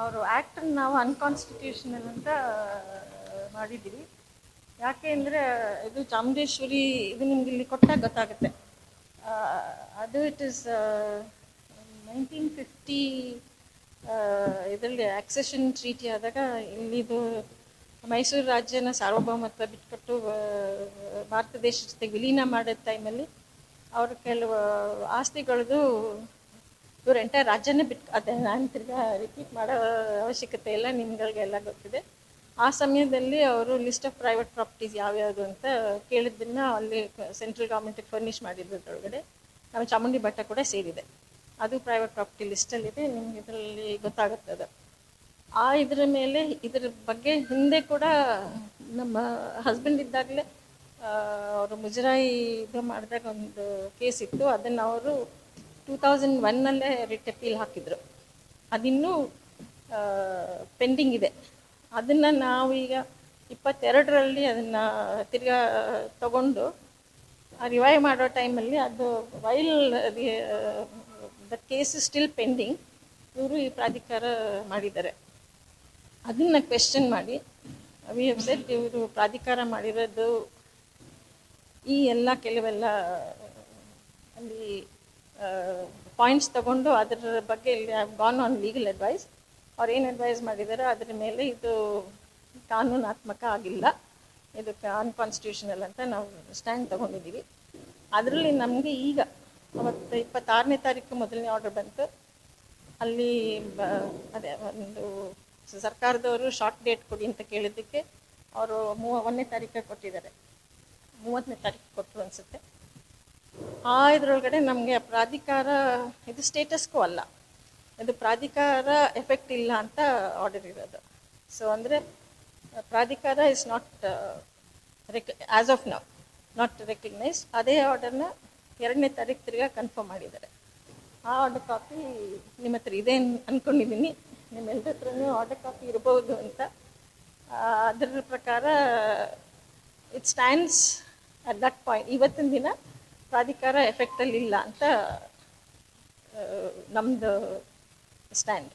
ಅವರು ಆ್ಯಕ್ಟನ್ನು ನಾವು ಅನ್ಕಾನ್ಸ್ಟಿಟ್ಯೂಷನಲ್ ಅಂತ ಮಾಡಿದ್ದೀವಿ. ಯಾಕೆ ಅಂದರೆ, ಇದು ಚಾಮುಂಡೇಶ್ವರಿ, ಇದು ನಿಮ್ಗೆ ಇಲ್ಲಿ ಕೊಟ್ಟಾಗ ಗೊತ್ತಾಗುತ್ತೆ. ಅದು ಇಟ್ ಇಸ್ ನೈನ್ಟೀನ್ ಫಿಫ್ಟಿ ಇದರಲ್ಲಿ ಆಕ್ಸೆಷನ್ ಟ್ರೀಟಿ ಆದಾಗ ಇಲ್ಲಿದು ಮೈಸೂರು ರಾಜ್ಯನ ಸಾರ್ವಭೌಮತ್ವ ಬಿಟ್ಕೊಟ್ಟು ಭಾರತ ದೇಶ ಜೊತೆಗೆ ವಿಲೀನ ಮಾಡಿದ ಟೈಮಲ್ಲಿ ಅವರು ಕೆಲವು ಆಸ್ತಿಗಳದು ಇವ್ರ ಎಂಟೈರ್ ರಾಜ್ಯನೇ ಬಿಟ್ಟು ಅದೇ ನಾನು ತಿರ್ಗಾ ರಿಪೀಟ್ ಮಾಡೋ ಅವಶ್ಯಕತೆ ಇಲ್ಲ, ನಿಮ್ಗಳಿಗೆಲ್ಲ ಗೊತ್ತಿದೆ. ಆ ಸಮಯದಲ್ಲಿ ಅವರು ಲಿಸ್ಟ್ ಆಫ್ ಪ್ರೈವೇಟ್ ಪ್ರಾಪರ್ಟೀಸ್ ಯಾವ್ಯಾವುದು ಅಂತ ಕೇಳಿದ್ದನ್ನ ಅಲ್ಲಿ ಸೆಂಟ್ರಲ್ ಗೌರ್ಮೆಂಟಿಗೆ ಫರ್ನಿಷ್ ಮಾಡಿದ್ರೊಳಗಡೆ ನಮ್ಮ ಚಾಮುಂಡಿ ಬೆಟ್ಟ ಕೂಡ ಸೇರಿದೆ. ಅದು ಪ್ರೈವೇಟ್ ಪ್ರಾಪರ್ಟಿ ಲಿಸ್ಟಲ್ಲಿದೆ ನಿಮ್ಗೆ ಇದರಲ್ಲಿ ಗೊತ್ತಾಗುತ್ತೆ ಅದು. ಆ ಇದರ ಮೇಲೆ, ಇದ್ರ ಬಗ್ಗೆ ಹಿಂದೆ ಕೂಡ ನಮ್ಮ ಹಸ್ಬೆಂಡ್ ಇದ್ದಾಗಲೇ ಅವರು ಮುಜರಾಯಿ ಇದು ಮಾಡಿದಾಗ ಒಂದು ಕೇಸ್ ಇತ್ತು. ಅದನ್ನು ಅವರು ಟೂ ತೌಸಂಡ್ ಒನ್ನಲ್ಲೇ ರಿಟ್ ಅಪೀಲ್ ಹಾಕಿದರು. ಅದಿನ್ನೂ ಪೆಂಡಿಂಗ್ ಇದೆ. ಅದನ್ನು ನಾವು ಈಗ ಇಪ್ಪತ್ತೆರಡರಲ್ಲಿ ಅದನ್ನು ತಿರ್ಗಾ ತಗೊಂಡು ರಿವೈವ್ ಮಾಡೋ ಟೈಮಲ್ಲಿ ಅದು while the case still pending ಇವರು ಈ ಪ್ರಾಧಿಕಾರ ಮಾಡಿದ್ದಾರೆ. ಅದನ್ನು ಕ್ವೆಶ್ಚನ್ ಮಾಡಿ ವಿ ಹ್ಯಾವ್ ಸೆಟ್ ಇವರು ಪ್ರಾಧಿಕಾರ ಮಾಡಿರೋದು ಈ ಎಲ್ಲ ಕೆಲವೆಲ್ಲ ಪಾಯಿಂಟ್ಸ್ ತಗೊಂಡು ಅದರ ಬಗ್ಗೆ ಇಲ್ಲಿ ಗಾನ್ ಆನ್ ಲೀಗಲ್ ಅಡ್ವೈಸ್ ಅವ್ರು ಏನು ಅಡ್ವೈಸ್ ಮಾಡಿದ್ದಾರೆ ಅದರ ಮೇಲೆ ಇದು ಕಾನೂನಾತ್ಮಕ ಆಗಿಲ್ಲ. ಇದು ಅನ್ಕಾನ್ಸ್ಟಿಟ್ಯೂಷನಲ್ ಅಂತ ನಾವು ಸ್ಟ್ಯಾಂಡ್ ತಗೊಂಡಿದ್ದೀವಿ ಅದರಲ್ಲಿ ನಮಗೆ ಈಗ ಅವತ್ತು ಇಪ್ಪತ್ತಾರನೇ ತಾರೀಕು ಮೊದಲನೇ ಆರ್ಡರ್ ಬಂತು. ಅಲ್ಲಿ ಬ, ಅದೇ ಒಂದು ಸರ್ಕಾರದವರು ಶಾರ್ಟ್ ಡೇಟ್ ಕೊಡಿ ಅಂತ ಕೇಳಿದ್ದಕ್ಕೆ ಅವರು ಮೂವ, ಒಂದನೇ ತಾರೀಕು ಕೊಟ್ಟಿದ್ದಾರೆ. ಮೂವತ್ತನೇ ತಾರೀಕು ಕೊಟ್ಟರು ಅನಿಸುತ್ತೆ. ಆ ಇದರೊಳಗಡೆ ನಮಗೆ ಪ್ರಾಧಿಕಾರ, ಇದು ಸ್ಟೇಟಸ್ಗೂ ಅಲ್ಲ. ಇದು ಪ್ರಾಧಿಕಾರ ಎಫೆಕ್ಟ್ ಇಲ್ಲ ಅಂತ ಆರ್ಡರ್ ಇರೋದು. ಸೊ ಅಂದರೆ ಪ್ರಾಧಿಕಾರ is not wreck as of now not recognise ಅದೇ ಆರ್ಡರ್ನ ಎರಡನೇ ತಾರೀಕು ತಿರ್ಗಾ ಕನ್ಫರ್ಮ್ ಮಾಡಿದ್ದಾರೆ. ಆ ಆರ್ಡರ್ ಕಾಪಿ ನಿಮ್ಮ ಹತ್ರ ಇದೆ ಅಂದ್ಕೊಂಡಿದ್ದೀನಿ ನಿಮ್ಮೆಲ್ಲರ ಹತ್ರನೂ ಆರ್ಡರ್ ಕಾಪಿ ಇರ್ಬೋದು ಅಂತ. ಅದರ ಪ್ರಕಾರ it stands at that point ಇವತ್ತಿನ ದಿನ ಪ್ರಾಧಿಕಾರ ಎಫೆಕ್ಟಲ್ಲಿ ಇಲ್ಲ ಅಂತ ನಮ್ಮದು ಸ್ಟ್ಯಾಂಡ್